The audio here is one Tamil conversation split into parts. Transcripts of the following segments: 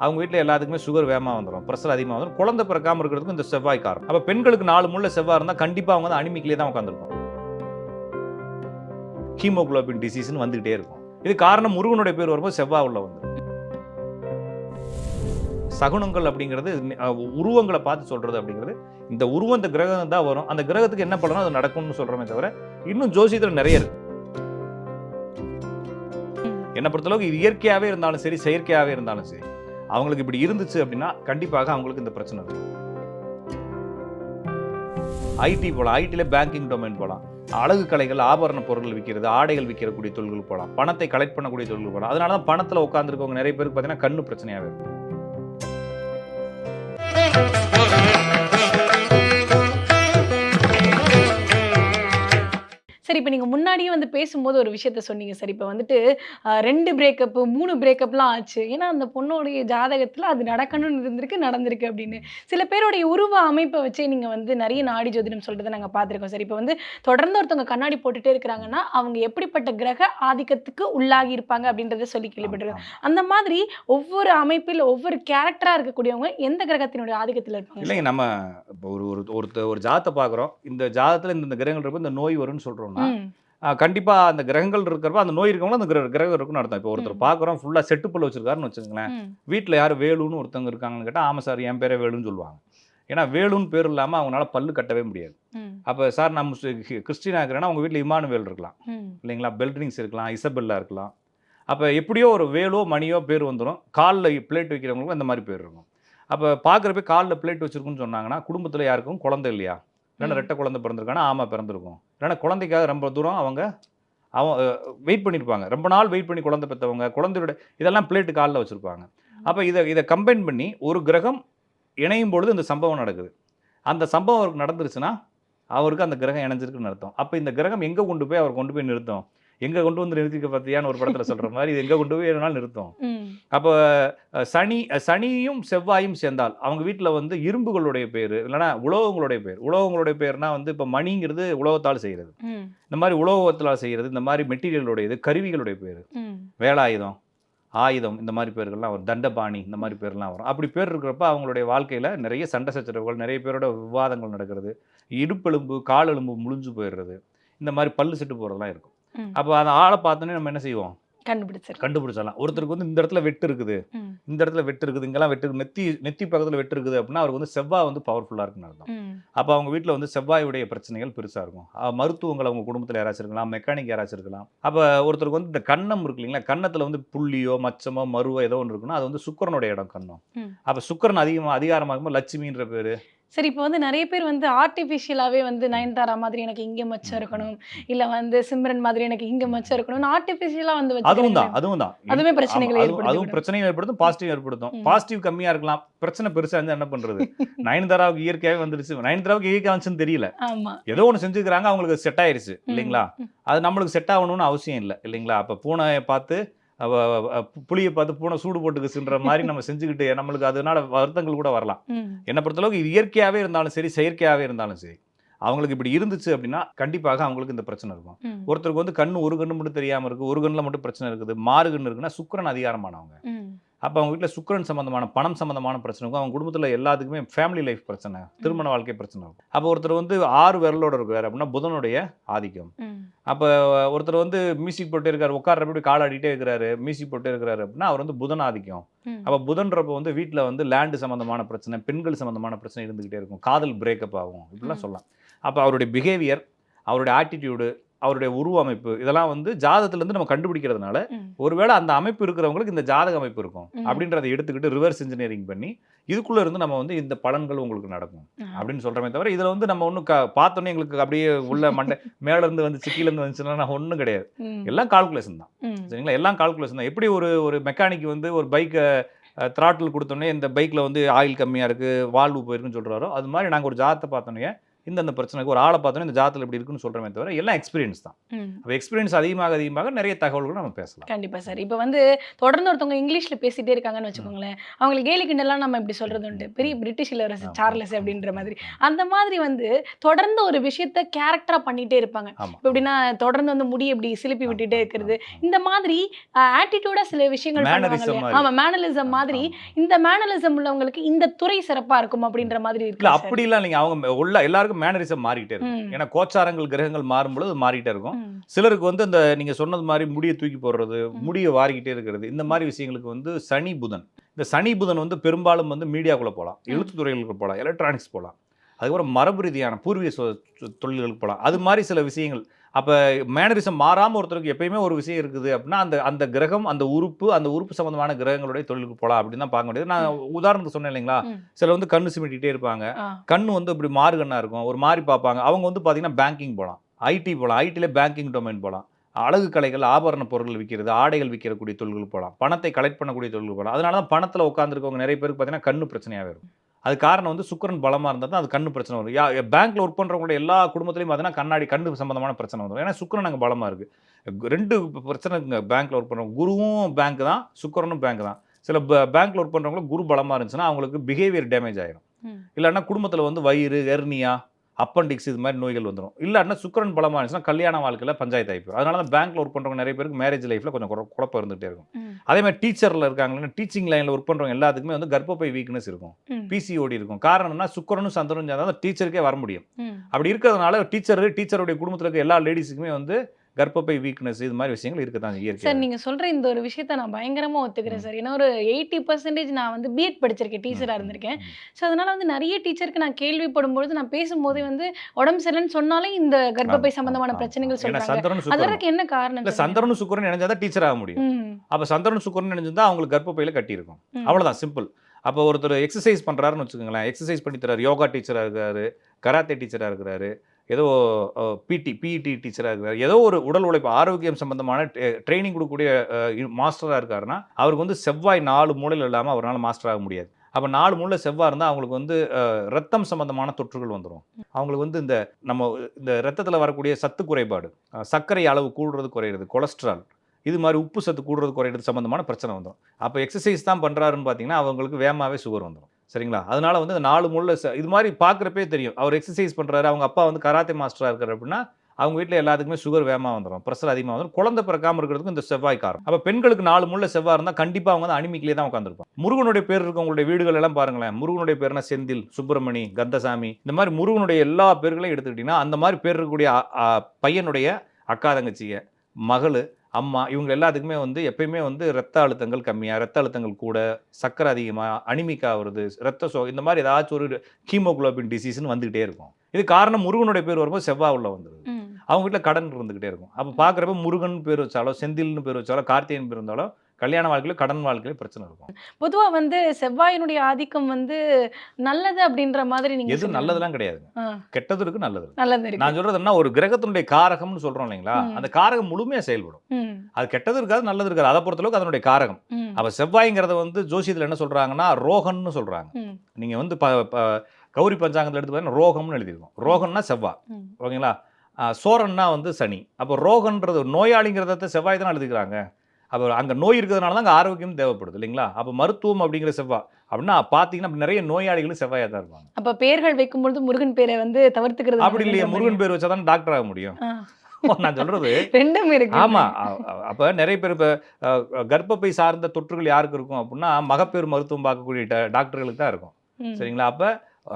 அவங்க வீட்டில் எல்லாத்துக்குமே சுகர் வேகமாக வந்துடும் ப்ரெஷர் அதிகமாக வந்துடும் குழந்தை பிறக்காமல் இருக்கிறதுக்கும் இந்த செவ்வாய் காரணம். அப்போ பெண்களுக்கு நாலு முள்ள செவ்வாய் இருந்தால் கண்டிப்பாக அவங்க வந்து அனிமிக்கிலே தான் உட்காந்துருக்கும் ஹீமோகுளோபின் டிசீஸ்னு வந்துகிட்டே இருக்கும். இது காரணம் முருகனுடைய பேர் வரும்போது செவ்வாய் உள்ள வந்து சகுனங்கள் அப்படிங்கிறது உருவங்களை பார்த்து சொல்றது அப்படிங்கிறது இந்த உருவம் இந்த கிரகம் தான் வரும். அந்த கிரகத்துக்கு என்ன பண்ணணும் அது நடக்கும்னு சொல்றோமே தவிர இன்னும் ஜோசியத்தில் நிறைய இருக்கு. என்னை பொறுத்தளவுக்கு இது இயற்கையாகவே இருந்தாலும் சரி செயற்கையாகவே இருந்தாலும் சரி. அவங்களுக்கு இப்படி இருந்துச்சு அப்படின்னா கண்டிப்பாக அவங்களுக்கு இந்த பிரச்சனை இருக்கும் ஐடி போகலாம் ஐடியில் பேங்கிங் டொமைன் போகலாம் அழகு கலைகள் ஆபரண பொருட்கள் விற்கிறது ஆடைகள் விற்கக்கூடிய தொழில்கள் போகலாம் பணத்தை கலெக்ட் பண்ணக்கூடிய தொழில்கள் போகலாம் அதனால தான் பணத்தில் உட்காந்துருக்கவங்க நிறைய பேருக்கு பார்த்தீங்கன்னா கண்ணு பிரச்சனையாக இருக்கும். சரி இப்போ நீங்கள் முன்னாடியே வந்து பேசும்போது ஒரு விஷயத்த சொன்னீங்க. சார் இப்போ வந்துட்டு ரெண்டு பிரேக்கப்பு மூணு பிரேக்கப்லாம் ஆச்சு. ஏன்னா அந்த பொண்ணோடைய ஜாதகத்தில் அது நடக்கணும்னு இருந்திருக்கு நடந்திருக்கு அப்படின்னு. சில பேருடைய உருவ அமைப்பை வச்சே நீங்கள் வந்து நிறைய நாடி ஜோதிடம் சொல்கிறத நாங்கள் பார்த்துருக்கோம். சார் இப்போ வந்து தொடர்ந்து ஒருத்தவங்க கண்ணாடி போட்டுட்டே இருக்கிறாங்கன்னா அவங்க எப்படிப்பட்ட கிரக ஆதிக்கத்துக்கு உள்ளாகி இருப்பாங்க அப்படின்றத சொல்லி கேள்விப்பட்டிருக்கோம். அந்த மாதிரி ஒவ்வொரு அமைப்பில் ஒவ்வொரு கேரக்டராக இருக்கக்கூடியவங்க எந்த கிரகத்தினுடைய ஆதிக்கத்தில் இருப்பாங்க? இல்லைங்க நம்ம இப்போ ஒரு ஒரு ஒரு ஜாதத்தை பார்க்குறோம். இந்த ஜாதத்தில் இந்த கிரகங்கள் இருக்கும் இந்த நோய் வரும்னு சொல்கிறோம்னா ம், கண்டிப்பாக அந்த கிரகங்கள் இருக்கிறப்ப அந்த நோய் இருக்கவங்களும் அந்த கிர- கிரகம் இருக்குன்னு அர்த்தம். இப்போ ஒருத்தர். பார்க்குறோம் ஃபுல்லாக செட்டுப்புள்ள வச்சிருக்காருன்னு வச்சுக்கோங்களேன். வீட்டில் யார் வேலுன்னு ஒருத்தவங்க இருக்காங்கன்னு கேட்டால் ஆமாம் சார் என் பேரே வேலுன்னு சொல்லுவாங்க. ஏன்னா வேலுன்னு பேர் இல்லாமல் அவங்களால பல்லு கட்டவே முடியாது. அப்போ சார் நான் கிறிஸ்டினா இருக்கிறேன்னா உங்கள் வீட்டில் இமானுவேல் இருக்கலாம். இல்லைங்களா? பெல்ட்ரிங்ஸ் இருக்கலாம் இசபெல்லா இருக்கலாம். அப்போ எப்படியோ ஒரு வேலோ மணியோ பேர் வந்துடும் காலில் பிளேட் வைக்கிறவங்களுக்கும் இந்த மாதிரி பேர் இருக்கும். அப்போ பார்க்குறப்ப காலில் பிளேட் வச்சிருக்குன்னு சொன்னாங்கன்னா குடும்பத்தில் யாருக்கும் குழந்தை இல்லையா? இல்லைன்னா. ரெட்டை குழந்தை பிறந்திருக்கானா? ஆமாம் பிறந்திருக்கும். இல்லைன்னா குழந்தைக்காக ரொம்ப தூரம் அவங்க அவன் வெயிட் பண்ணியிருப்பாங்க ரொம்ப நாள் வெயிட் பண்ணி குழந்தை பெற்றவங்க குழந்தையோட இதெல்லாம் பிளேட்டு காலில் வச்சுருப்பாங்க. அப்போ இதை இதை கம்பைன் பண்ணி ஒரு கிரகம் இணையும் பொழுது இந்த சம்பவம் நடக்குது. அந்த சம்பவம் அவருக்கு நடந்துருச்சுன்னா அவருக்கு அந்த கிரகம் இணைஞ்சிருக்குன்னு அர்த்தம். அப்போ இந்த கிரகம் எங்கே கொண்டு போய் அவர் கொண்டு போய் நிறுத்தும்? எங்கே கொண்டு வந்து நிறுத்திக்க பார்த்தியான்னு ஒரு படத்தில் சொல்கிற மாதிரி இது எங்கே கொண்டு போய் எதுனாலும் நிறுத்தும். அப்போ சனி சனியும் செவ்வாயும் சேர்ந்தால் அவங்க வீட்டில் வந்து இரும்புகளுடைய பேர் இல்லைன்னா உலோகங்களுடைய பேர். உலோகங்களுடைய பேர்னா வந்து இப்போ மணிங்கிறது உலோகத்தால் செய்கிறது ம், இந்த மாதிரி உலோகத்தால் செய்கிறது இந்த மாதிரி மெட்டீரியலுடையது கருவிகளுடைய பேர். வேலாயுதம் ஆயுதம் இந்த மாதிரி பேர்கள்லாம் வரும். தண்டபாணி இந்த மாதிரி பேர்லாம் வரும். அப்படி பேர் இருக்கிறப்ப அவங்களுடைய வாழ்க்கையில் நிறைய சண்டை சச்சரவுகள் நிறைய பேரோட விவாதங்கள் நடக்கிறது. இடுப்பெலும்பு காலெலும்பு முழிஞ்சு போயிடுறது. இந்த மாதிரி பல்லு செட்டு போகிறதெல்லாம் இருக்கும். அப்போ அந்த ஆளை பார்த்தோன்னே நம்ம என்ன செய்வோம்? கண்டுபிடிச்சிருக்கேன் கண்டுபிடிச்சிடலாம். ஒருத்தருக்கு வந்து இந்த இடத்துல வெட்டு இருக்குது. இந்த இடத்துல வெட்டு இருக்குது இங்கெல்லாம் வெட்டு நெத்தி நெத்தி பக்கத்தில் வெட்டு இருக்குது அப்படின்னா அவருக்கு வந்து செவ்வாய் வந்து பவர்ஃபுல்லாக இருக்குன்னு அர்த்தம். அப்போ அவங்க வீட்டில் வந்து செவ்வாயுடைய பிரச்சனைகள் பெருசாக இருக்கும். மருத்துவங்கள் அவங்க குடும்பத்தில் யாராச்சும் இருக்கலாம் மெக்கானிக் யாராச்சும் இருக்கலாம். அப்போ ஒருத்தருக்கு வந்து இந்த கன்னம் இருக்கு இல்லைங்களா? கன்னத்தில் வந்து புள்ளியோ மச்சமோ மருவோ ஏதோ ஒன்று இருக்குன்னா அது வந்து சுக்கரனுடைய இடம் கன்னம். ம். அப்போ சுக்கரன் அதிகமாக அதிகாரமாகும்போது லட்சுமின்ற பேர். சரி இப்போ வந்து நிறைய பேர் வந்து ஆர்டிஃபிஷியலாகவே வந்து நயன்தாரா மாதிரி எனக்கு இங்க மச்சம் இருக்கணும். இல்ல வந்து சிம்ரன் மாதிரி எனக்கு இங்க மச்சம் இருக்கணும்னு ஆர்டிஃபிஷியலா வந்து அதுவும் தான் அதுவும் தான். அதுவுமே பிரச்சனைகளை அதுவும். பிரச்சனையும் ஏற்படுத்தும் பாசிட்டிவ் ஏற்படுத்தும். பாசிட்டிவ் கம்மியா இருக்கலாம். பிரச்சனை பெருசா இருந்தா என்ன பண்றது? நயன்தாராவுக்கு இயற்கையாவே வந்துருச்சு. நயன்தாராவுக்கு இயற்கை வந்துச்சுன்னு தெரியல. ஏதோ ஒன்று செஞ்சுக்கிறாங்க அவங்களுக்கு செட் ஆயிருச்சு இல்லைங்களா? அது நம்மளுக்கு செட் ஆகணும்னு அவசியம் இல்லை இல்லைங்களா? அப்போ பூனையை பார்த்து புளியை பார்த்து பூனை சூடு போட்டுக்குச்சுன்ற மாதிரி நம்ம செஞ்சுக்கிட்டு நம்மளுக்கு அதனால வருத்தங்கள் கூட வரலாம். என்னை பொறுத்தளவுக்கு இது இயற்கையாகவே இருந்தாலும் சரி செயற்கையாகவே இருந்தாலும் சரி அவங்களுக்கு இப்படி இருந்துச்சு அப்படின்னா கண்டிப்பாக அவங்களுக்கு இந்த பிரச்சனை இருக்கும். ஒருத்தருக்கு வந்து கண்ணு ஒரு கண்ணு மட்டும் தெரியாமல் இருக்குது ஒரு கண்ணில் மட்டும் பிரச்சனை இருக்குது மாறு கண்ணு இருக்குன்னா சுக்கிரன் அதிகாரமானவங்க. அப்போ அவங்க வீட்டில் சுக்கிரன் சம்பந்தமான பணம் சம்பந்தமான பிரச்சனை இருக்கும் அவங்க குடும்பத்தில் எல்லாத்துக்குமே ஃபேமிலி லைஃப் பிரச்சனை திருமண வாழ்க்கை பிரச்சனை இருக்கும். அப்போ ஒருத்தர் வந்து ஆறு விரலோட இருக்காரு அப்படின்னா புதனுடைய ஆதிக்கம். அப்போ ஒருத்தர் வந்து மியூசிக் போட்டே இருக்காரு உட்கார்றப்ப இப்படி கால் ஆடிட்டே இருக்கிறாரு மியூசிக் போட்டே இருக்கிறாரு அப்படின்னா அவர் வந்து புதன் ஆதிக்கம். அப்போ புதன்றப்ப வந்து வீட்டில் வந்து லேண்டு சம்மந்தமான பிரச்சனை பெண்கள் சம்மந்தமான பிரச்சனை இருந்துக்கிட்டே இருக்கும். காதல் பிரேக்கப் ஆகும் இப்படிலாம். சொல்லலாம். அப்போ அவருடைய பிஹேவியர் அவருடைய ஆட்டிடியூடு அவருடைய உருவ அமைப்பு இதெல்லாம் வந்து ஜாதகத்துலேருந்து நம்ம கண்டுபிடிக்கிறதுனால ஒருவேளை அந்த அமைப்பு இருக்கிறவங்களுக்கு இந்த ஜாதக அமைப்பு இருக்கும். அப்படின்றத எடுத்துக்கிட்டு ரிவர்ஸ் இன்ஜினியரிங் பண்ணி இதுக்குள்ள இருந்து நம்ம வந்து இந்த பலன்கள் உங்களுக்கு நடக்கும். அப்படின்னு சொல்றமே தவிர இதுல வந்து நம்ம ஒன்றும் பார்த்தோன்னே எங்களுக்கு அப்படியே உள்ள மண்டை மேல இருந்து வந்து சிக்கில இருந்து வந்துச்சுன்னா ஒன்றும் கிடையாது. எல்லாம் கால்குலேஷன் தான். சரிங்களா? எல்லாம் கால்குலேஷன் தான். எப்படி ஒரு ஒரு மெக்கானிக் வந்து ஒரு பைக்கை த்ராட்டில் கொடுத்தோன்னே இந்த பைக்கில் வந்து ஆயில் கம்மியாக இருக்குது வால்வு போயிருக்குன்னு சொல்கிறாரோ அது மாதிரி நாங்கள் ஒரு ஜாதத்தை பார்த்தோன்னே இந்தந்த பிரச்சனைக்கு ஒரு ஆளை பார்த்தோன்னா இந்த ஜாதத்தில் இப்படி இருக்குன்னு சொல்கிறமே தவிர எல்லாம் எக்ஸ்பீரியன்ஸ் தான். அப்போ எக்ஸ்பீரியன்ஸ் அதிகமாக அதிகமாக நிறைய தகவல்கள் நம்ம பேசலாம். கண்டிப்பா சார். இப்போ வந்து தொடர்ந்து ஒருத்தவங்க இங்கிலீஷ்ல பேசிட்டே இருக்காங்கன்னு வச்சுக்கோங்களேன் அவங்களுக்கு கேலி கிண்டலாம் நம்ம இப்படி சொல்றது உண்டு பெரிய பிரிட்டிஷ் இளவரசர் ஆமா. சார்லஸ் அப்படின்ற மாதிரி. அந்த மாதிரி வந்து தொடர்ந்து ஒரு விஷயத்த கேரக்டரா பண்ணிட்டே இருப்பாங்க. ஆமாம் இப்போ எப்படின்னா தொடர்ந்து வந்து முடி இப்படி சிலுப்பி விட்டுட்டே இருக்கிறது. இந்த மாதிரி ஆட்டிடியூடா சில விஷயங்கள் பண்ணுவாங்க Mannerism இல்லையா? மாதிரி. ஆமா மேனலிசம் மாதிரி. இந்த மேனலிசம் உள்ளவங்களுக்கு இந்த துறை சிறப்பா இருக்கும் அப்படின்ற மாதிரி இருக்கு அப்படிலாம் நீங்க அவங்க உள்ள எல்லாருக்கும் மேனரிசம் மாறிட்டே இருக்கும். ஏன்னா கோச்சாரங்கள் கிரகங்கள் மாறும்பொழுது மாறிட்டே இருக்கும். சிலருக்கு வந்து இந்த நீங்க சொன்னது மாதிரி முடியை தூக்கி போடுறது முடியை வாரிக்கிட்டே இருக்கிறது இந்த மாதிரி விஷயங்களுக்கு வந்து சனி புதன். இந்த சனி புதன் வந்து பெரும்பாலும் வந்து மீடியாக்குள்ள போகலாம் எழுத்துத்துறைகளுக்கு போகலாம் எலக்ட்ரானிக்ஸ் போகலாம் அதுக்கப்புறம் மரபு ரீதியான பூர்வீக தொழில்களுக்கு போகலாம் அது மாதிரி சில விஷயங்கள். அப்போ மேனரிசம் மாறாமல் ஒருத்தருக்கு எப்பயுமே ஒரு விஷயம் இருக்குது அப்படின்னா அந்த அந்த கிரகம் அந்த உறுப்பு அந்த உறுப்பு சம்பந்தமான கிரகங்களுடைய தொழிலுக்கு போகலாம் அப்படின்னு தான் பார்க்க முடியாது நான் உதாரணத்துக்கு சொன்னேன் இல்லைங்களா? ம். சிலர் வந்து கண்ணு சிமிட்டிகிட்டே இருப்பாங்க. கண்ணு வந்து இப்படி மாறு கண்ணா இருக்கும். ஒரு மாதிரி பார்ப்பாங்க. அவங்க வந்து பார்த்தீங்கன்னா பேங்கிங் போகலாம் ஐடி போகலாம் ஐடியில் பேங்கிங் டொமைன் போகலாம் அழகு கலைகள் ஆபரண பொருட்கள் விற்கிறது ஆடைகள் விற்கிறக்கூடிய தொழில்கள் போகலாம் பணத்தை கலெக்ட் பண்ணக்கூடிய தொழில்கள் போகலாம் அதனால தான் பணத்தில் உட்காந்துருக்கவங்க நிறைய பேருக்கு பார்த்தீங்கன்னா கண்ணு பிரச்சனையாகவே இருக்கும். அது காரணம் வந்து சுக்கிரன் பலமாக இருந்தால் தான் அது கண்ணு பிரச்சனை வரும். யா பேங்க்ல ஒர்க் பண்ணுறவங்களோட எல்லா குடும்பத்திலையும் பார்த்தீங்கன்னா கண்ணாடி கண்ணு சம்பந்தமான பிரச்சனை வரும் ஏன்னா சுக்கிரன் அங்கே பலமாக இருக்குது ரெண்டு பிரச்சனை பேங்க்ல ஒர்க் பண்ணுறவங்க குருவும் பேங்க் தான் சுக்கிரனும் பேங்க் தான். சில பேங்க்ல ஒர்க் பண்ணுறவங்களுக்கு குரு பலமாக இருந்துச்சுன்னா அவங்களுக்கு பிஹேவியர் டேமேஜ் ஆயிரும். இல்லைன்னா குடும்பத்தில் வந்து வயிறு எர்னியா அப்பண்டிக்ஸ் இது மாதிரி நோய்கள் வந்துடும் இல்லாட்டினா சுக்கரன் பலமாக இருந்துச்சுன்னா கல்யாண வாழ்க்கையில் பஞ்சாயத்து ஆகிப்போம் அதனால தான் பேங்க்ல ஒர்க் பண்ணுறவங்க நிறைய பேருக்கு மேரேஜ் லைஃப்பில் கொஞ்சம் குழ- குழப்பம் இருந்துகிட்டே இருக்கும். அதே மாதிரி டீச்சரில் இருக்காங்கன்னா டீச்சிங் லைனில் ஒர்க் பண்ணுறவங்க எல்லாத்துக்குமே வந்து கர்ப்பப்பை வீக்னஸ் இருக்கும். பிசிஓடி இருக்கும். காரணம்னா சுக்கரனும் சந்திரனும் சேர்ந்தா தான் டீச்சருக்கே வர முடியும். அப்படி இருக்கிறதுனால டீச்சர் டீச்சருடைய குடும்பத்தில் இருக்க எல்லா லேடிஸுக்குமே வந்து கர்ப்பப்பை வீக்னஸ் இது மாதிரி விஷயங்கள் இருக்க தான் இயற்கை சார் நீங்க சொல்ற இந்த ஒரு விஷயத்த நான் பயங்கரமா ஒத்துக்கிறேன் சார். ஏன்னா ஒரு எயிட்டி பர்சன்டேஜ் நான் வந்து பிஎட் படிச்சிருக்கேன் டீச்சரா இருந்திருக்கேன். ஸோ அதனால வந்து நிறைய டீச்சருக்கு நான் கேள்விப்படும்பொழுது நான் பேசும்போதே வந்து உடம்பு சரியில்லைன்னு சொன்னாலே இந்த கர்ப்பப்பை சம்பந்தமான பிரச்சனைகள் சுக்கரனும். அதற்கு என்ன காரணம் இல்ல? சந்திரனும் சுக்கரன் இணைஞ்சாதான் டீச்சர் ஆக முடியும். அப்ப சந்திரனும் சுக்கரன் இணைஞ்சிருந்தா அவங்களுக்கு கர்ப்பப்பையில கட்டியிருக்கும். ம். அவ்வளவுதான் சிம்பிள் அப்போ ஒருத்தர் எக்ஸசைஸ் பண்றாருன்னு வச்சுக்கோங்களேன். எக்ஸசைஸ் பண்ணி தராரு. யோகா டீச்சராக இருக்காரு. கராத்தே டீச்சராக இருக்கிறாரு. ஏதோ பிடி பிஇடி டீச்சராக இருக்கார். ஏதோ ஒரு உடல் உழைப்பு ஆரோக்கியம் சம்பந்தமான ட்ரைனிங் கொடுக்கக்கூடிய மாஸ்டராக இருக்காருன்னா அவருக்கு வந்து செவ்வாய் நாலு மூலையில் இல்லாமல் அவரால் மாஸ்டர் ஆக முடியாது. அப்போ நாலு மூலையில் செவ்வாய் இருந்தால் அவங்களுக்கு வந்து ரத்தம் சம்பந்தமான தொற்றுகள் வந்துடும் அவங்களுக்கு வந்து இந்த நம்ம இந்த ரத்தத்தில் வரக்கூடிய சத்து குறைபாடு சர்க்கரை அளவு கூடுறது குறையிறது கொலஸ்ட்ரால் இது மாதிரி உப்பு சத்து கூடுறது குறையிறது சம்பந்தமான பிரச்சனை வந்துடும் அப்போ எக்ஸசைஸ் தான் பண்ணுறாருன்னு பார்த்தீங்கன்னா அவங்களுக்கு வேகமாகவே சுகர் வந்துடும் சரிங்களா? அதனால வந்து இந்த நாலு முள்ள இது மாதிரி பார்க்குறப்பே தெரியும். அவர் எக்ஸசைஸ் பண்ணுறாரு அவங்க அப்பா வந்து கராத்தே மாஸ்டராக இருக்கார் அப்படின்னா அவங்க வீட்டில் எல்லாத்துக்குமே சுகர் வேகமாக வந்துடும் ப்ரெஷர் அதிகமாக வந்துடும் குழந்தை பிறக்காம இருக்கிறதுக்கு இந்த செவ்வாய் காரணம். அப்போ பெண்களுக்கு நாலு முள்ள செவ்வாய் இருந்தால் கண்டிப்பாக அவங்க வந்து அனிமிக்கிலே தான் உட்காந்துருப்பாங்க முருகனுடைய பேர் இருக்கவங்களுடைய வீடுகள் எல்லாம் பாருங்களேன். முருகனுடைய பேர்னா செந்தில் சுப்பிரமணி கந்தசாமி. இந்த மாதிரி முருகனுடைய எல்லா பேர்களையும் எடுத்துக்கிட்டிங்கன்னா அந்த மாதிரி பேர் இருக்கக்கூடிய பையனுடைய அக்கா தங்கச்சியை மகள் அம்மா இவங்க எல்லாத்துக்குமே வந்து எப்பயுமே வந்து ரத்த அழுத்தங்கள் கம்மியாக ரத்த அழுத்தங்கள் கூட சக்கரை அதிகமாக அனிமிக்கா வருது ரத்த சோ இந்த மாதிரி ஏதாச்சும் ஒரு ஹீமோகுளோபின் டிசீஸ்னு வந்துகிட்டே இருக்கும். இது காரணம் முருகனுடைய பேர் வரும்போது செவ்வாய் உள்ள வந்துருது ம். அவங்க வீட்டில் கடன் இருந்துகிட்டே இருக்கும். அப்போ பார்க்குறப்ப முருகன் பேர் வச்சாலோ செந்தில்னு பேர் வச்சாலோ கார்த்திகேயன் பேர் இருந்தாலும் கல்யாண வாழ்க்கையில கடன் வாழ்க்கையில பிரச்சனை இருக்கும். பொதுவா வந்து செவ்வாயினுடைய ஆதிக்கம் வந்து நல்லது அப்படின்ற மாதிரி நீங்க எது. நல்லதெல்லாம் கிடையாது. கெட்டது இருக்கு நல்லது நல்லது நான் சொல்றது என்ன? ஒரு கிரகத்தினுடைய காரகம்னு சொல்றோம் இல்லைங்களா. அந்த காரகம் முழுமையா செயல்படும். அது கெட்டது இருக்காது நல்லது இருக்காது. அதை பொறுத்தளவுக்கு அதனுடைய காரகம். அப்ப செவ்வாய்ங்கிறத வந்து ஜோசியத்தில் என்ன சொல்றாங்கன்னா ரோகன்னு சொல்றாங்க. நீங்க வந்து கௌரி பஞ்சாங்கத்தில் எடுத்து பார்த்தீங்கன்னா ரோகம்னு எழுதியிருக்கும். ரோகம்னா செவ்வாய். ஓகேங்களா? சோரன்னா வந்து சனி. அப்போ ரோகன்றது நோயாளிங்கிறத செவ்வாய் தான் எழுதிக்கிறாங்க. அப்போ அங்கே நோய் இருக்கிறதுனால தான் அங்கே ஆரோக்கியம் தேவைப்படுது இல்லைங்களா? அப்போ மருத்துவம் அப்படிங்கிற செவ்வாய் அப்படின்னா பார்த்தீங்கன்னா நிறைய நோயாளிகளும் செவ்வாயாக தான் இருப்பாங்க. அப்ப பேர்கள் வைக்கும்பொழுது முருகன் பேரை வந்து தவிர்த்துக்கிறது அப்படி இல்லையே முருகன் பேர் வச்சா தான் டாக்டர் ஆக முடியும். நான் சொல்றது ரெண்டும் இருக்கு. ஆமா அப்ப நிறைய பேர் இப்ப கர்ப்பப்பை சார்ந்த தொற்றுகள் யாருக்கு இருக்கும் அப்படின்னா மகப்பேறு மருத்துவம் பார்க்கக்கூடிய டாக்டர்களுக்கு தான் இருக்கும். சரிங்களா? அப்ப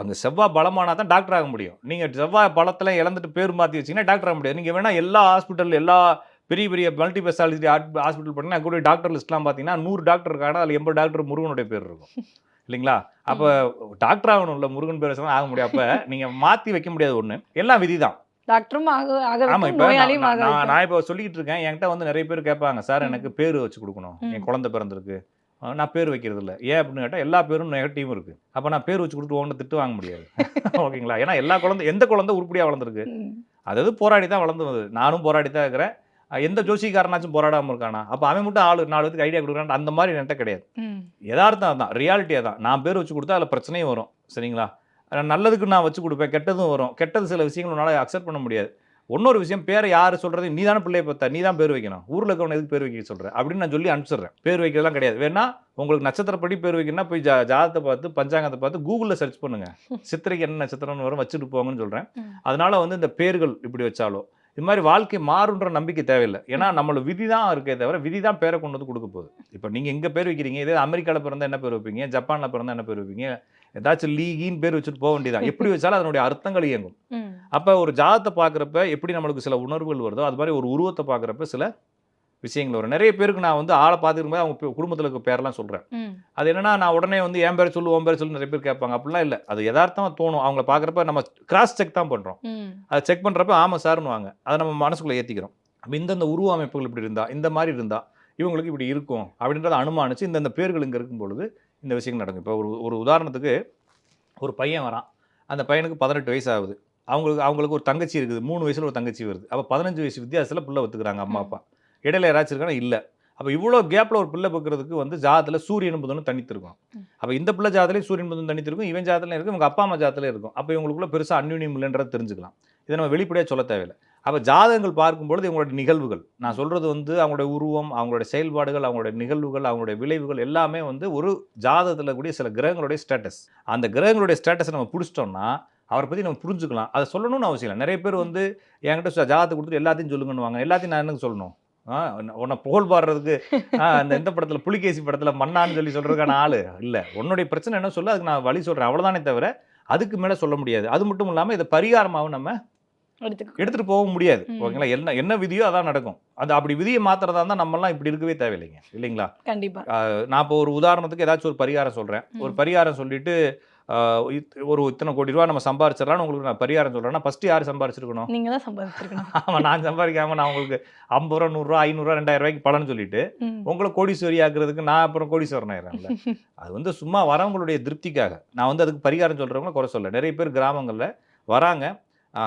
அங்க செவ்வாய் பலமானா தான் டாக்டர் ஆக முடியும். நீங்க செவ்வாய் பலத்துல இழந்துட்டு பேர் மாத்தி வச்சீங்கன்னா டாக்டர் ஆக முடியாது. நீங்க வேணா எல்லா ஹாஸ்பிட்டல் எல்லா பெரிய பெரிய மல்டி ஸ்பெஷாலிட்டி ஹாஸ்பிட்டல் பண்ணீங்கன்னா கூட டாக்டர் லிஸ்ட்லாம் பார்த்தீங்கன்னா நூறு டாக்டர் இருக்காங்க அதில் எண்பது டாக்டர் முருகனுடைய பேர் இருக்கும். இல்லைங்களா? அப்ப டாக்டர் ஆகணும்ல முருகன் பேர் ஆக முடியும். அப்ப நீங்க மாத்தி வைக்க முடியாது ஒண்ணு. எல்லாம் விதிதான். டாக்டரும் ஆக ஆக ஆமா வைக்கும், இப்ப நான்- இப்போ சொல்லிக்கிட்டு இருக்கேன். என்கிட்ட வந்து நிறைய பேர் கேட்பாங்க சார். எனக்கு பேர் வச்சு கொடுக்கணும். என் குழந்தை பிறந்திருக்கு. நான் பேர் வைக்கிறது இல்ல. ஏன் அப்படின்னு கேட்டா எல்லா பேரும் நெகட்டிவும் இருக்கு. அப்ப நான் பேர் வச்சு கொடுத்து உங்கள்கிட்ட திட்டு வாங்க முடியாது. ஓகேங்களா? ஏன்னா எல்லா குழந்தை எந்த குழந்தை உருப்படியா வளர்ந்துருக்கு. அதாவது போராடி தான் வளர்ந்து வருது நானும் போராடி தான் இருக்கிறேன். எந்த ஜோசிக்காரனாச்சும் போராடாம இருக்கானா? அப்ப அவன் மட்டும் ஆளு நாலு பேருக்கு ஐடியா கொடுக்குறான் அந்த மாதிரி என்கிட்ட கிடையாது. யதார்த்தம் அதான் ரியாலிட்டி அதான். நான் பேர் வச்சு கொடுத்தா அதில் பிரச்சனையும் வரும். சரிங்களா? நல்லதுக்கு நான் வச்சு கொடுப்பேன் கெட்டதும் வரும். கெட்டது சில விஷயங்கள் உன்னால் அக்செப்ட் பண்ண முடியாது. இன்னொரு விஷயம் பேரை யார் சொல்கிறது நீ தானே பிள்ளைய பார்த்தா நீ தான் பேர் வைக்கணும். ஊரில் இருக்கவன எதுக்கு பேர் வைக்க சொல்கிறேன் அப்படின்னு நான் சொல்லி அனுப்பிச்சிடுறேன். பேர் வைக்கிறதுலாம் கிடையாது. வேணா உங்களுக்கு நட்சத்திரப்படி பேர் வைக்கணும்னா போய் ஜா ஜாதத்தை பார்த்து பஞ்சாங்கத்தை பார்த்து கூகுளில் சர்ச் பண்ணுங்க. சித்திரைக்கு என்ன நட்சத்திரம்னு வரும் வச்சுட்டு போங்கன்னு சொல்கிறேன். அதனால வந்து இந்த பேர்கள் இப்படி வச்சாலோ இது மாதிரி வாழ்க்கை மாறுன்ற நம்பிக்கை தேவையில்லை. ஏன்னா நம்மள விதி தான் இருக்கே தவிர விதி தான் பேரை கொண்டு வந்து கொடுக்க போகுது. இப்போ நீங்கள் எங்கே பேர் வைக்கிறீங்க? இதே அமெரிக்காவில் பிறந்தா என்ன பேர் வைப்பீங்க? ஜப்பானில் பிறந்தா என்ன பேர் வைப்பீங்க? ஏதாச்சும் லீகின்னு பேர் வச்சுட்டு போக வேண்டியதான் எப்படி வச்சாலும் அதனுடைய அர்த்தங்கள் இயங்கும். அப்போ ஒரு ஜாதத்தை பார்க்குறப்ப எப்படி நம்மளுக்கு சில உணர்வுகள் வருதோ அது மாதிரி ஒரு உருவத்தை பார்க்குறப்ப சில விஷயங்கள் வரும். நிறைய பேருக்கு நான் வந்து ஆளை பார்த்துருக்கும்போது அவங்க குடும்பத்துல இருக்க பேரெல்லாம் சொல்கிறேன். அது என்னன்னா நான் உடனே வந்து என் பேர் சொல்லு உன் பேர் சொல்லு நிறைய பேர் கேட்பாங்க. அப்படிலாம் இல்லை. அது யதார்த்தமாக தோணும். அவங்கள பார்க்குறப்ப நம்ம கிராஸ் செக் தான் பண்ணுறோம். அதை செக் பண்ணுறப்ப ஆமாம் சார்னு வாங்க அதை நம்ம மனசுக்குள்ளே ஏற்றிக்கிறோம் அப்போ இந்தந்த உருவ அமைப்புகள் இப்படி இருந்தால் இந்த மாதிரி இருந்தால் இவங்களுக்கு இப்படி இருக்கும் அப்படின்றத அனுமானிச்சு இந்தந்த பேர்கள் இங்கே இருக்கும் பொழுது இந்த விஷயங்கள் நடக்கும். இப்போ ஒரு ஒரு உதாரணத்துக்கு ஒரு பையன் வரான். அந்த பையனுக்கு பதினெட்டு வயசு ஆகுது அவங்களுக்கு அவங்களுக்கு ஒரு தங்கச்சி இருக்குது. மூணு வயசுல ஒரு தங்கச்சி வருது. அப்போ பதினஞ்சு வயசு வித்தியாசத்தில் பிள்ளை ஒத்துக்கிறாங்க அம்மா அப்பா. இடையில யாராச்சும் இருக்கானா? இல்லை. அப்போ இவ்வளோ கேப்பில் ஒரு பிள்ளை பார்க்கறதுக்கு வந்து ஜாதத்தில் சூரியன் புதனும் தனித்திருக்கும். அப்போ இந்த பிள்ளை ஜாதத்துலேயும் சூரியன் புதன் தனித்திருக்கும் இவன் ஜாதத்துலையும் இருக்கும் இவங்க அப்பா அம்மா ஜாதத்துல இருக்கும். அப்போ இவங்களுக்குள்ள பெருசாக அந்யுன்யம் இல்லைன்றதை தெரிஞ்சுக்கலாம். இதை நம்ம வெளிப்படையாக சொல்ல தேவையில்லை. அப்போ ஜாதகங்கள் பார்க்கும்பொழுது இவங்களோட நிகழ்வுகள் நான் சொல்கிறது வந்து அவங்களுடைய உருவம் அவங்களுடைய செயல்பாடுகள் அவங்களுடைய நிகழ்வுகள் அவங்களுடைய விளைவுகள் எல்லாமே வந்து ஒரு ஜாதகத்தில் கூடிய சில கிரகங்களுடைய ஸ்டேட்டஸ் அந்த கிரகங்களுடைய ஸ்டேட்டஸை நம்ம பிடிச்சிட்டோம்னா அவரை பற்றி நம்ம புரிஞ்சுக்கலாம். அதை சொல்லணும்னு அவசியம் இல்லை. நிறைய பேர் வந்து என்கிட்ட ஜாதகத்தை கொடுத்துட்டு எல்லாத்தையும் சொல்லுங்கன்னுவாங்க. எல்லாத்தையும் நான் என்னங்க சொல்லணும்? உன்னை- புகழ் பாடுறதுக்கு அந்த இந்த படத்தில் புலிகேசி படத்தில் மண்ணான்னு சொல்லி சொல்கிறதுக்கான ஆள். இல்லை. உன்னுடைய பிரச்சனை என்ன சொல்ல அதுக்கு நான் வழி சொல்கிறேன் அவ்வளோதானே தவிர அதுக்கு மேலே சொல்ல முடியாது. அது மட்டும் இல்லாமல் இதை பரிகாரமாகவும் நம்ம எடுத்துகிட்டு போக முடியாது. ஓகேங்களா? என்ன என்ன விதியோ அதான் நடக்கும். அது அப்படி விதியை மாத்துறதா இருந்தால் நம்மலாம் இப்படி இருக்கவே தேவையில்லைங்க. இல்லைங்களா? கண்டிப்பா. நான் இப்போ ஒரு உதாரணத்துக்கு ஏதாச்சும் ஒரு பரிகாரம் சொல்கிறேன் ஒரு. பரிகாரம் சொல்லிட்டு ஒரு இத்தனை கோடி ரூபா நம்ம சம்பாரிச்சிடலாம்னு உங்களுக்கு நான் பரிகாரம் சொல்கிறேன்னா ஃபஸ்ட்டு யார் சம்பாரிச்சிருக்கணும்? நீங்க தான் சம்பாதிச்சிருக்கணும் ஆமாம் நான் சம்பாதிக்காம நான் உங்களுக்கு ஐம்பது ரூபா நூறுரூவா ஐநூறுரூவா ரெண்டாயிரம் ரூபாய்க்கு பலன்னு சொல்லிட்டு. உங்களை கோடீஸ்வரி ஆக்குறதுக்கு நான் அப்புறம் கோடீஸ்வரன் ஆயிடுறேன்ல. அது வந்து சும்மா வரவங்களுடைய திருப்திக்காக. நான் வந்து அதுக்கு பரிகாரம் சொல்கிறவங்கள குறை சொல்ல நிறைய பேர் கிராமங்களில் வராங்க.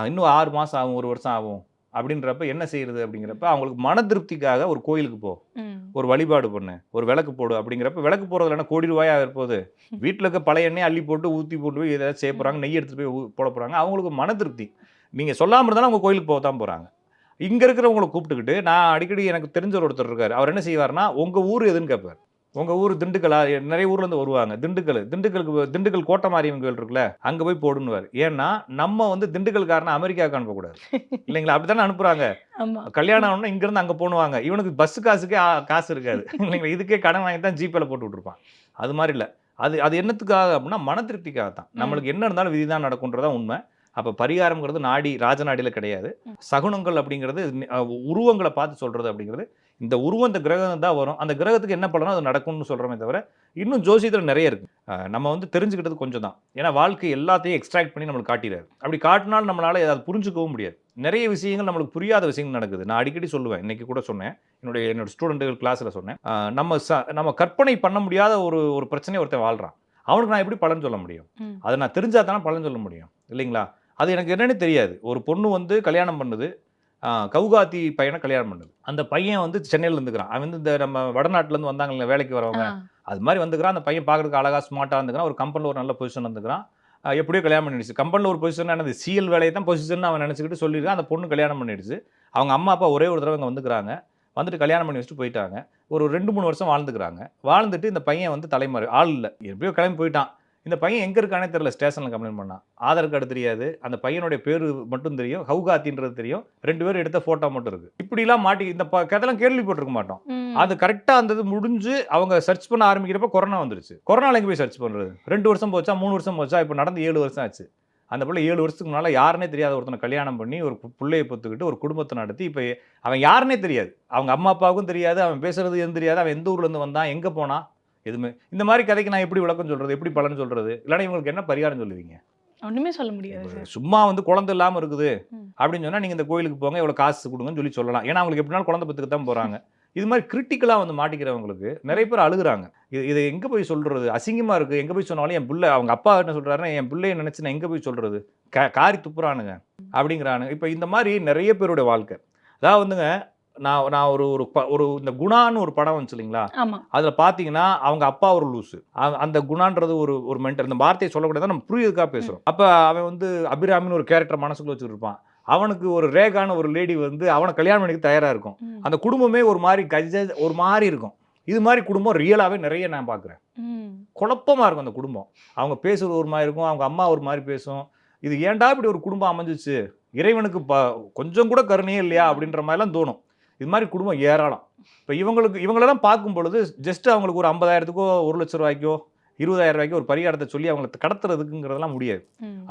இன்னும் ஆறு மாதம் ஆகும் ஒரு வருஷம் ஆகும். அப்படின்றப்ப என்ன செய்யறது அப்படிங்கிறப்ப அவங்களுக்கு மன திருப்திக்காக ஒரு கோயிலுக்கு போ. ஒரு வழிபாடு பண்ணு. ஒரு விளக்கு போடு அப்படிங்கிறப்ப விளக்கு போடுறதுல என்ன கோடி ரூபாயா இருப்போது? வீட்டில் இருக்க பழைய எண்ணெய் அள்ளி போட்டு ஊற்றி போட்டு போய் ஏதாவது செய்ய போகிறாங்க நெய் எடுத்துட்டு போய் போட போகிறாங்க அவங்களுக்கு மன திருப்தி நீங்கள் சொல்லாமல் இருந்தாலும் அவங்க கோயிலுக்கு போக தான் போகிறாங்க இங்கே இருக்கிறவங்கள கூப்பிட்டுக்கிட்டு நான் அடிக்கடி எனக்கு தெரிஞ்ச ஒரு ஒருத்தர் இருக்கார். அவர் என்ன செய்வார்னா உங்கள் ஊர் எதுன்னு கேட்பார். உங்கள் ஊர் திண்டுக்கலா நிறைய ஊர்லேருந்து வருவாங்க. திண்டுக்கல் திண்டுக்கலுக்கு திண்டுக்கல் கோட்டை மாரியம்மன் கோயில் இருக்குல்ல அங்கே போய் போடுன்னுவார். ஏன்னா நம்ம வந்து திண்டுக்கல்காரனை அமெரிக்காவுக்கு அனுப்பக்கூடாது. இல்லைங்களா? அப்படி தானே அனுப்புகிறாங்க கல்யாணம் ஆகணும்னா இங்கேருந்து அங்கே போனுவாங்க இவனுக்கு பஸ் காசுக்கே காசு இருக்காது. இல்லைங்களா? இதுக்கே கடன் வாங்கி தான் ஜிபேல போட்டு விட்டுருப்பான். அது மாதிரி இல்லை. அது அது என்னத்துக்காக அப்படின்னா மன திருப்திக்காக தான். நம்மளுக்கு என்ன இருந்தாலும் விதி தான் நடக்குன்றதான் உண்மை. அப்போ பரிகாரம்ங்கிறது நாடி ராஜநாடியில் கிடையாது. சகுனங்கள் அப்படிங்கிறது உருவங்களை பார்த்து சொல்கிறது அப்படிங்கிறது இந்த உருவம் இந்த கிரகம் தான் வரும். அந்த கிரகத்துக்கு என்ன பண்ணணும் அது நடக்கும்னு சொல்கிறோமே தவிர இன்னும் ஜோசியத்தில் நிறைய இருக்கு. அஹ் நம்ம வந்து தெரிஞ்சுக்கிட்டது கொஞ்சம் தான். ஏன்னா வாழ்க்கை எல்லாத்தையும் எக்ஸ்ட்ராக்ட் பண்ணி நம்மளுக்கு காட்டிடுறாரு அப்படி காட்டினாலும் நம்மளால அதை புரிஞ்சுக்கவும் முடியாது. நிறைய விஷயங்கள் நம்மளுக்கு புரியாத விஷயங்கள் நடக்குது. நான் அடிக்கடி சொல்லுவேன். இன்னைக்கு கூட சொன்னேன். என்னுடைய என்னோட ஸ்டூடெண்ட்டுகள் கிளாஸில் சொன்னேன். நம்ம ச நம்ம கற்பனை பண்ண முடியாத ஒரு ஒரு பிரச்சனையை ஒருத்தன் வாழ்றான். அவனுக்கு நான் எப்படி பலன் சொல்ல முடியும். அதை நான் தெரிஞ்சா தானே பலன் சொல்ல முடியும். இல்லைங்களா? அது எனக்கு என்னன்னு தெரியாது. ஒரு பொண்ணு வந்து கல்யாணம் பண்ணுது. கவுகாத்தி பையனை கல்யாணம் பண்ணுது. அந்த பையன் வந்து சென்னையில் இருந்துக்கிறான். அவன் வந்து இந்த நம்ம வடநாட்டுலேருந்து வந்தாங்கல்ல வேலைக்கு வரவங்க. அது மாதிரி வந்துக்கிறான். அந்த பையன் பார்க்கறதுக்கு அழகா ஸ்மார்ட்டாக இருந்துக்கிறான். ஒரு கம்பெனியில் ஒரு நல்ல பொசிஷன் இருந்துக்கிறான். எப்படியோ கல்யாணம் பண்ணிடுச்சு. கம்பெனியில் ஒரு பொசிஷன் என்னது? சிஎல் வேலையை தான் பொசிஷன் அவன் நினச்சிக்கிட்டு சொல்லியிருக்கான். அந்த பொண்ணு கல்யாணம் பண்ணிடுச்சு. அவங்க அம்மா அப்பா ஒரே ஒரு தடவை இங்கே வந்துக்கிறாங்க. வந்துட்டு கல்யாணம் பண்ணி வச்சுட்டு போயிட்டாங்க. ஒரு ரெண்டு மூணு வருஷம் வாழ்ந்துக்கிறாங்க. வாழ்ந்துட்டு இந்த பையன் வந்து தலைமறை ஆள் இல்லை. எப்படியோ கிளம்பி போயிட்டான். இந்த பையன் எங்கே இருக்கானே தெரியல ஸ்டேஷனில் கம்ப்ளைண்ட் பண்ணான். ஆதார் கார்டு தெரியாது அந்த பையனுடைய பேர் மட்டும் தெரியும் ஹவுகாத்தின்றது தெரியும் ரெண்டு பேரும் எடுத்த ஃபோட்டோ மட்டும் இருக்கு. இப்படிலாம் மாட்டி இந்த ப- கதைலாம் கேள்விப்பட்டிருக்க மாட்டோம். அது கரெக்டாக அந்த இது முடிஞ்சு அவங்க சர்ச் பண்ண ஆரம்பிக்கிறப்ப கொரோனா வந்துருச்சு. கொரோனால எங்க போய் சர்ச் பண்ணுறது ரெண்டு வருஷம் போச்சா மூணு வருஷம் போச்சா இப்போ நடந்து ஏழு வருஷம் ஆச்சு. அந்த பிள்ளை ஏழு வருஷத்துக்கு முன்னால் யாருனே தெரியாத ஒருத்தனை கல்யாணம் பண்ணி ஒரு பிள்ளையை பொத்துக்கிட்டு ஒரு குடும்பத்தை நடத்தி இப்போ அவன் யாருனே தெரியாது. அவங்க அம்மா அப்பாவுக்கும் தெரியாது அவன் பேசுறது எதுவும் தெரியாது அவன் எந்த ஊர்லேருந்து வந்தான் எங்கே போனான் எதுவுமே. இந்த மாதிரி கதைக்கு நான் எப்படி விளக்கம் சொல்கிறது எப்படி பலன் சொல்கிறது இல்லைன்னா இவங்களுக்கு என்ன பரிகாரம் சொல்லுவீங்க? ஒண்ணுமே சொல்ல முடியாது சும்மா வந்து குழந்தை இல்லாமல் இருக்குது. அப்படின்னு சொன்னால் நீங்கள் இந்த கோயிலுக்கு போங்க இவ்வளோ காசு கொடுங்கன்னு சொல்லி சொல்லலாம். ஏன்னா அவங்களுக்கு எப்படினாலும் குழந்தை பத்துக்கு தான் போகிறாங்க இது மாதிரி கிரிட்டிக்கலாக வந்து மாட்டிக்கிறவங்களுக்கு நிறைய பேர் அழுகுறாங்க. இது இதை எங்கே போய் சொல்கிறது அசிங்கமாக இருக்குது எங்கே போய் சொன்னாலும் என் பிள்ளை அவங்க அப்பா என்ன சொல்கிறாருன்னா என் பிள்ளைய நினச்சி நான் எங்கே போய் சொல்கிறது கா காரி துப்புறானுங்க. அப்படிங்கிறானுங்க. இப்போ இந்த மாதிரி நிறைய பேருடைய வாழ்க்கை. அதாவது வந்துங்க நான் நான் ஒரு ஒரு ஒரு இந்த குணான்னு ஒரு படம் வந்துச்சு இல்லைங்களா? அதில் பார்த்தீங்கன்னா அவங்க அப்பா ஒரு லூசு. அ- அந்த குணான்றது ஒரு ஒரு மென்டல் இந்த வார்த்தையை சொல்லக்கூடாது நம்ம புரியுதுக்காக பேசுகிறோம் அப்போ அவன் வந்து அபிராமின்னு ஒரு கேரக்டர் மனசுக்குள்ள வச்சுட்டு இருப்பான். அவனுக்கு ஒரு ரேகான ஒரு லேடி வந்து அவனை கல்யாணம் பண்ணிக்க தயாராக இருக்கும். அந்த குடும்பமே ஒரு மாதிரி கஜ ஒரு மாதிரி இருக்கும். இது மாதிரி குடும்பம் ரியலாகவே நிறைய நான் பார்க்குறேன் ம். குழப்பமா இருக்கும் அந்த குடும்பம். அவங்க பேசுறது ஒரு மாதிரி இருக்கும். அவங்க அம்மா ஒரு மாதிரி பேசும். இது ஏன்டா இப்படி ஒரு குடும்பம் அமைஞ்சிச்சு? இறைவனுக்கு ப கொஞ்சம் கூட கருணையே இல்லையா? அப்படின்ற மாதிரிலாம் தோணும். இது மாதிரி குடும்பம் ஏராளம். இப்போ இவங்களுக்கு இவங்களெல்லாம் பார்க்கும் பொழுது ஜஸ்ட் அவங்களுக்கு ஒரு ஐம்பதாயிரத்துக்கோ ஒரு லட்ச ரூபாய்க்கோ இருபதாயிரம் ரூபாய்க்கோ ஒரு பரிகாரத்தை சொல்லி அவங்களை கடத்துறதுக்குங்கிறதெல்லாம் முடியாது.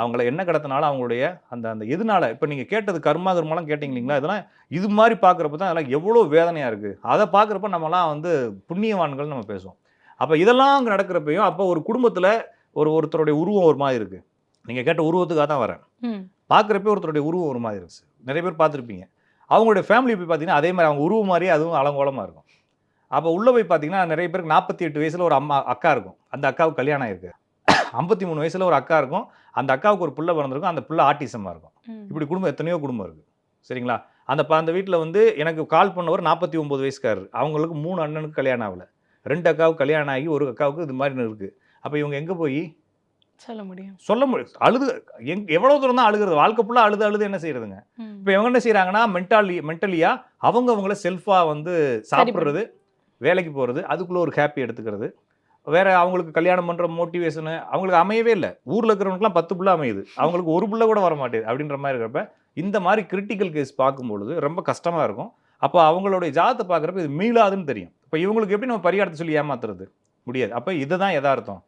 அவங்கள என்ன கடத்தினாலும் அவங்களுடைய அந்த அந்த எதனால இப்போ நீங்கள் கேட்டது கர்மா கர்மாலாம் கேட்டீங்க இல்லைங்களா இதெல்லாம் இது மாதிரி பார்க்குறப்ப தான் அதெல்லாம் எவ்வளோ வேதனையாக இருக்குது அதை பார்க்குறப்ப நம்மலாம் வந்து புண்ணியவான்கள் நம்ம பேசுவோம். அப்போ இதெல்லாம் அங்கே நடக்கிறப்பையும் அப்போ ஒரு குடும்பத்தில் ஒரு ஒருத்தருடைய உருவம் ஒரு மாதிரி இருக்குது நீங்கள் கேட்ட உருவத்துக்காக தான் வரேன். பார்க்குறப்ப ஒருத்தருடைய உருவம் ஒரு மாதிரி இருக்கு நிறைய பேர் பார்த்துருப்பீங்க. அவங்களுடைய ஃபேமிலி போய் பார்த்தீங்கன்னா அதே மாதிரி அவங்க உருவம் மாதிரியே அதுவும் அலங்கோலமாக இருக்கும். அப்போ உள்ளே போய் பார்த்தீங்கன்னா நிறைய பேருக்கு நாற்பத்தி எட்டு வயசில் ஒரு அம்மா அக்கா இருக்கும். அந்த அக்காவுக்கு கல்யாணம் ஆயிருக்கு. ஐம்பத்தி மூணு வயசில் ஒரு அக்கா இருக்கும். அந்த அக்காவுக்கு ஒரு பிள்ளை பிறந்திருக்கும். அந்த பிள்ளை ஆட்டிசமாக இருக்கும். இப்படி குடும்பம் எத்தனையோ குடும்பம் இருக்குது சரிங்களா? அந்த அந்த வீட்டில் வந்து எனக்கு கால் பண்ணவர் நாற்பத்தி ஒம்பது வயசுக்காரர். அவங்களுக்கு மூணு அண்ணனுக்கு கல்யாணம் ஆகல. ரெண்டு அக்காவுக்கு கல்யாணம் ஆகி ஒரு அக்காவுக்கு இது மாதிரி இருக்குது அப்போ இவங்க எங்கே போய்? சொல்ல முடியும். சொல்ல முடியும். அழுது எங் எவ்வளோ தூரம் தான் அழுகிறது? வாழ்க்கை ஃபுல்லாக அழுது அழுது என்ன செய்யறதுங்க. இப்போ இவங்க என்ன செய்கிறாங்கன்னா மென்டாலி மென்டலியாக அவங்க அவங்கள செல்ஃபாக வந்து சாப்பிட்றது வேலைக்கு போகிறது அதுக்குள்ளே ஒரு ஹாப்பி எடுத்துக்கிறது. வேற அவங்களுக்கு கல்யாணம் பண்ணுற மோட்டிவேஷனு அவங்களுக்கு அமையவே இல்லை. ஊரில் இருக்கிறவங்களுக்குலாம் பத்து புள்ள அமையுது. அவங்களுக்கு ஒரு புள்ள கூட வர மாட்டேது அப்படின்ற மாதிரி இருக்கிறப்ப இந்த மாதிரி கிரிட்டிக்கல் கேஸ் பார்க்கும்பொழுது ரொம்ப கஷ்டமாக இருக்கும். அப்போ அவங்களுடைய ஜாதத்தை பார்க்குறப்ப இது மீளாதுன்னு தெரியும். இப்போ இவங்களுக்கு எப்படி நம்ம பரிகாரத்தை சொல்லி ஏமாத்துறது? முடியாது. அப்போ இதுதான் யதார்த்தம்.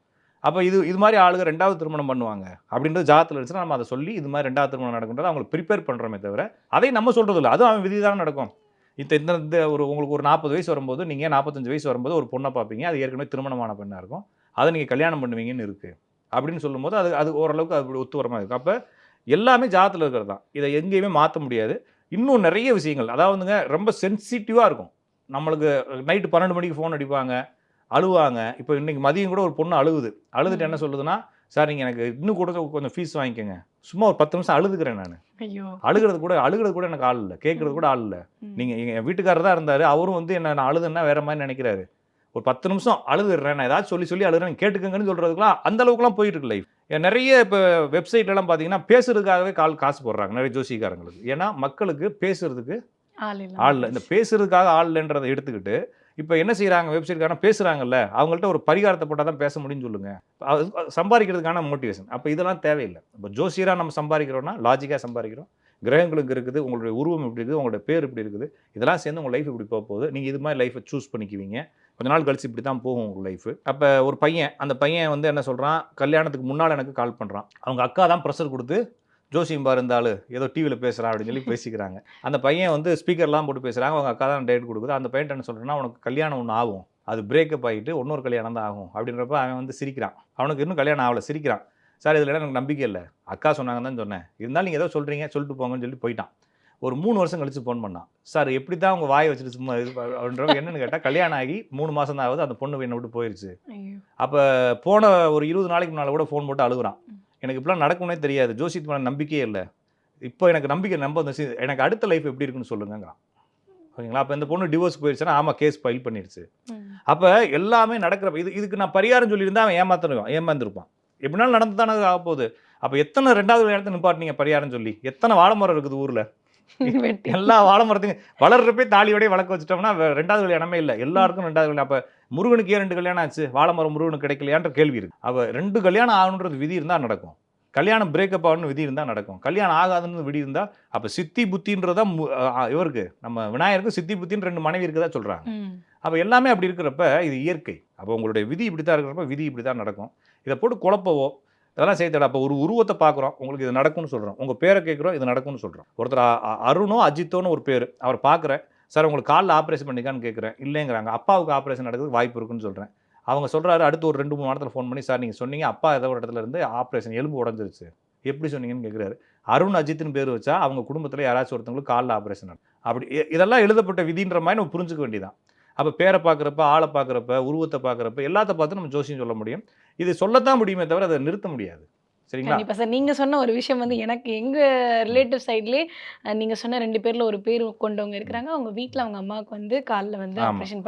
அப்போ இது இது மாதிரி ஆளுங்க ரெண்டாவது திருமணம் பண்ணுவாங்க. அப்படின்றது ஜாதத்தில் இருந்துச்சுன்னா நம்ம அதை சொல்லி இது மாதிரி ரெண்டாவது திருமணம் நடக்குன்றது அவங்களுக்கு ப்ரிப்பேர் பண்ணுறோமே தவிர அதை நம்ம சொல்கிறது இல்லை அதுவும் அவன் விதி தான் நடக்கும். இந்த இந்த இந்த ஒரு உங்களுக்கு ஒரு நாற்பது வயசு வரும்போது நீங்கள் நாற்பத்தஞ்சு வயசு வரும்போது ஒரு பொண்ணை பார்ப்பீங்க? அது ஏற்கனவே திருமணமான பெண்ணாக இருக்கும். அதை நீங்கள் கல்யாணம் பண்ணுவீங்கன்னு இருக்குது அப்படின்னு சொல்லும்போது அது அது ஓரளவுக்கு அது ஒத்து வரமாக இருக்கும் அப்போ எல்லாமே ஜாதத்தில் இருக்கிறது தான். இதை எங்கேயுமே மாற்ற முடியாது. இன்னும் நிறைய விஷயங்கள் அதாவதுங்க ரொம்ப சென்சிட்டிவாக இருக்கும். நம்மளுக்கு நைட்டு பன்னெண்டு மணிக்கு ஃபோன் அடிப்பாங்க. அழுவாங்க. இப்போ இன்னைக்கு மதியம் கூட ஒரு பொண்ணு அழுகுது அழுதுட்டு என்ன சொல்லுதுன்னா சார் நீங்கள் எனக்கு இன்னும் கூட கொஞ்சம் ஃபீஸ் வாங்கிக்கோங்க. சும்மா ஒரு பத்து நிமிஷம் அழுதுக்கிறேன் நான். அழுகிறது கூட அழுகிறது கூட எனக்கு ஆள் இல்லை. கேட்கறது கூட ஆள் இல்லை. நீங்கள் எங்கள் வீட்டுக்காரர் தான் இருந்தார். அவரும் வந்து என்ன நான் அழுதுன்னா வேற மாதிரி நினைக்கிறாரு. ஒரு பத்து நிமிஷம் அழுதுறேன் நான் ஏதாச்சும் சொல்லி சொல்லி அழுகிறேன் கேட்டுக்கங்கன்னு சொல்கிறதுக்குலாம் அந்த அளவுக்குலாம் போயிட்டு இருக்கு லைஃப் நிறைய இப்போ வெப்சைட்லாம் பார்த்தீங்கன்னா பேசுறதுக்காகவே கால் காசு போடுறாங்க. நிறைய ஜோசிக்காரங்களுக்கு. ஏன்னா மக்களுக்கு பேசுறதுக்கு ஆள் இல்ல. ஆள் இல்லை. இந்த பேசுறதுக்காக ஆள் இல்லைன்றதை எடுத்துக்கிட்டு இப்போ என்ன செய்கிறாங்க வெப்சைட்காரன் பேசுகிறாங்கல்ல அவங்கள்ட்ட ஒரு பரிகாரத்தை போட்டால் தான் பேச முடியும்னு சொல்லுங்க. அது சம்பாதிக்கிறதுக்கான மோட்டிவேஷன் அப்போ இதெல்லாம் தேவையில்லை. இப்போ ஜோசியராக நம்ம சம்பாதிக்கிறோன்னா லாஜிக்காக சம்பாதிக்கிறோம். கிரகங்களுக்கு இருக்குது உங்களுடைய உருவம் இப்படி இருக்குது உங்களுடைய பேர் இப்படி இருக்குது. இதெல்லாம் சேர்ந்து உங்கள் லைஃப் இப்படி போக போகுது. நீங்கள் இது மாதிரி லைஃப்பை சூஸ் பண்ணிக்குவீங்க. கொஞ்ச நாள் கழிச்சு இப்படி தான் போகும் உங்கள் லைஃப் அப்போ ஒரு பையன் அந்த பையன் வந்து என்ன சொல்கிறான் கல்யாணத்துக்கு முன்னால் எனக்கு கால் பண்ணுறான் அவங்க அக்கா தான் ப்ரெஷர் கொடுத்து ஜோசியம் பாரு இந்த ஆளு ஏதோ டிவியில் பேசுகிறான் அப்படின்னு சொல்லி பேசிக்கிறாங்க. அந்த பையன் வந்து ஸ்பீக்கர்லாம் போட்டு பேசுகிறாங்க அவங்க அக்கா தான் டேட் கொடுக்குது. அந்த பையன் என்ன சொல்கிறேன்னா உனக்கு கல்யாணம் ஒன்று ஆகும். அது பிரேக்கப் ஆகிட்டு இன்னொரு கல்யாணம் தான் ஆகும். அப்படின்றப்ப அவன் வந்து சிரிக்கிறான். அவனுக்கு இன்னும் கல்யாணம் ஆகலை சிரிக்கிறான். சார் இதில் எனக்கு நம்பிக்கை இல்லை. அக்கா சொன்னாங்க தான் சொன்னேன். இருந்தாலும் நீங்கள் ஏதோ சொல்கிறீங்க சொல்லிட்டு போங்கன்னு சொல்லி போயிட்டான். ஒரு மூணு வருஷம் கழிச்சு ஃபோன் பண்ணான். சார் எப்படி தான் உங்கள் வாயை வச்சுட்டு சும்மா இது அப்படின்றப்ப என்னன்னு கேட்டால் கல்யாணம் ஆகி மூணு மாதம் தான் ஆகுது. அந்த பொண்ணு என்னை விட்டு போயிருச்சு. ஐயோ. அப்போ போன ஒரு இருபது நாளைக்கு முன்னால் கூட ஃபோன் போட்டு அழுகுறான். எனக்கு இப்படிலாம் நடக்கும்னே தெரியாது. ஜோசியத்து மேலே நம்பிக்கையே இல்லை. இப்போ எனக்கு நம்பிக்கை நம்ப வந்துச்சு எனக்கு அடுத்த லைஃப் எப்படி இருக்குன்னு சொல்லுங்கங்கிறான். ஓகேங்களா அப்போ இந்த பொண்ணு டிவோர்ஸ் போயிடுச்சுன்னா ஆமாம் கேஸ் ஃபைல் பண்ணிடுச்சு. அப்போ எல்லாமே நடக்கிறப்ப இது இதுக்கு நான் பரிகாரம் சொல்லியிருந்தா அவன் ஏமாத்தணும் ஏமாந்துருப்பான். எப்படினாலும் நடந்து தானே ஆக போகுது. அப்போ எத்தனை ரெண்டாவது இடத்துல நிப்பாட்டினீங்க பரிகாரம் சொல்லி? எத்தனை வாழை மரம் இருக்குது ஊரில்? எல்லா வாழை மரத்தையும் வளர்றப்பே தாலியோடய வளர்க்க வச்சுட்டோம்னா ரெண்டாவது கல்யாணமே இல்லை. எல்லாருக்கும் ரெண்டாவது கல்யாணம் அப்போ முருகனுக்கு ஏன் ரெண்டு கல்யாணம் ஆச்சு? வாழை மரம் முருகனுக்கு கிடைக்கலையான்ற கேள்வி இருக்கு. அப்போ ரெண்டு கல்யாணம் ஆகணுன்றது விதி இருந்தால் நடக்கும். கல்யாணம் பிரேக்கப் ஆகணும்னு விதி இருந்தால் நடக்கும். கல்யாணம் ஆகாதுன்னு விதி இருந்தால் அப்போ சித்தி புத்தின்றதா இவருக்கு நம்ம விநாயகருக்கு சித்தி புத்தின்னு ரெண்டு மனைவி இருக்கதா சொல்கிறாங்க. அப்போ எல்லாமே அப்படி இருக்கிறப்ப இது இயற்கை. அப்போ உங்களுடைய விதி இப்படி தான் இருக்கிறப்ப விதி இப்படி தான் நடக்கும். இதை போட்டு குழப்பவோ இதெல்லாம் செய்ய அப்போ ஒரு உருவத்தை பார்க்குறோம் உங்களுக்கு இது நடக்கும்னு சொல்கிறோம் உங்கள் பேரை கேட்குறோம் இது நடக்கும்னு சொல்கிறோம் ஒருத்தர் அருணோ அஜித்தோன்னு ஒரு பேர். அவர் பார்க்குறேன் சார் உங்களுக்கு காலில் ஆப்ரேஷன் பண்ணிக்கான்னு கேட்குறேன் இல்லைங்கிறாங்க. அப்பாவுக்கு ஆப்ரேஷன் நடக்கிறதுக்கு வாய்ப்பு இருக்குன்னு சொல்கிறேன் அவங்க சொல்கிறாரு அடுத்து ஒரு ரெண்டு மூணு வாரத்தில் ஃபோன் பண்ணி சார் நீங்கள் சொன்னீங்க அப்பா ஏதோ ஒரு இடத்துல இருந்து ஆப்ரேஷன் எலும்பு உடஞ்சிருச்சு. எப்படி சொன்னீங்கன்னு கேட்குறாரு அருண் அஜித்னு பேர் வச்சா அவங்க குடும்பத்தில் யாராச்சும் ஒருத்தவங்களுக்கு காலில் ஆப்ரேஷன் அப்படி இதெல்லாம் எழுதப்பட்ட விதின்ற மாதிரி நம்ம புரிஞ்சுக்க வேண்டியதான் அப்போ பேரை பார்க்குறப்ப ஆளை பார்க்குறப்ப உருவத்தை பார்க்குறப்ப எல்லாத்த பார்த்து நம்ம ஜோசியம் சொல்ல முடியும். இது சொல்லத்தான் முடியுமே தவிர அதை நிறுத்த முடியாது. சரிங்களா? கண்டிப்பா சார். நீங்க சொன்ன ஒரு விஷயம் வந்து எனக்கு எங்க ரிலேட்டிவ் சைட்லயே நீங்க சொன்ன ரெண்டு பேர்ல ஒரு பேர் கொண்டவங்க இருக்கிறாங்க. அவங்க வீட்ல அவங்க அம்மாவுக்கு வந்து கால்ல வந்து. ஆப்ரேஷன்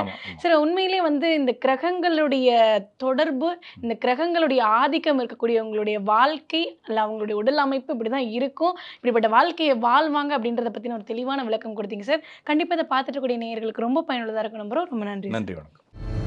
ஆமா. சார் உண்மையிலேயே வந்து இந்த கிரகங்களுடைய தொடர்பு இந்த கிரகங்களுடைய ஆதிக்கம் இருக்கக்கூடியவங்களுடைய வாழ்க்கை அல்ல அவங்களுடைய உடல் அமைப்பு இப்படிதான் இருக்கும். இப்படிப்பட்ட வாழ்க்கையை வாழ்வாங்க அப்படின்றத பத்தின ஒரு தெளிவான விளக்கம் கொடுத்தீங்க சார். கண்டிப்பா இதை பார்த்துட்டு கூடிய நேயர்களுக்கு ரொம்ப பயனுள்ளதா இருக்கும் நம்புறோம் ரொம்ப நன்றி. நன்றி வணக்கம்.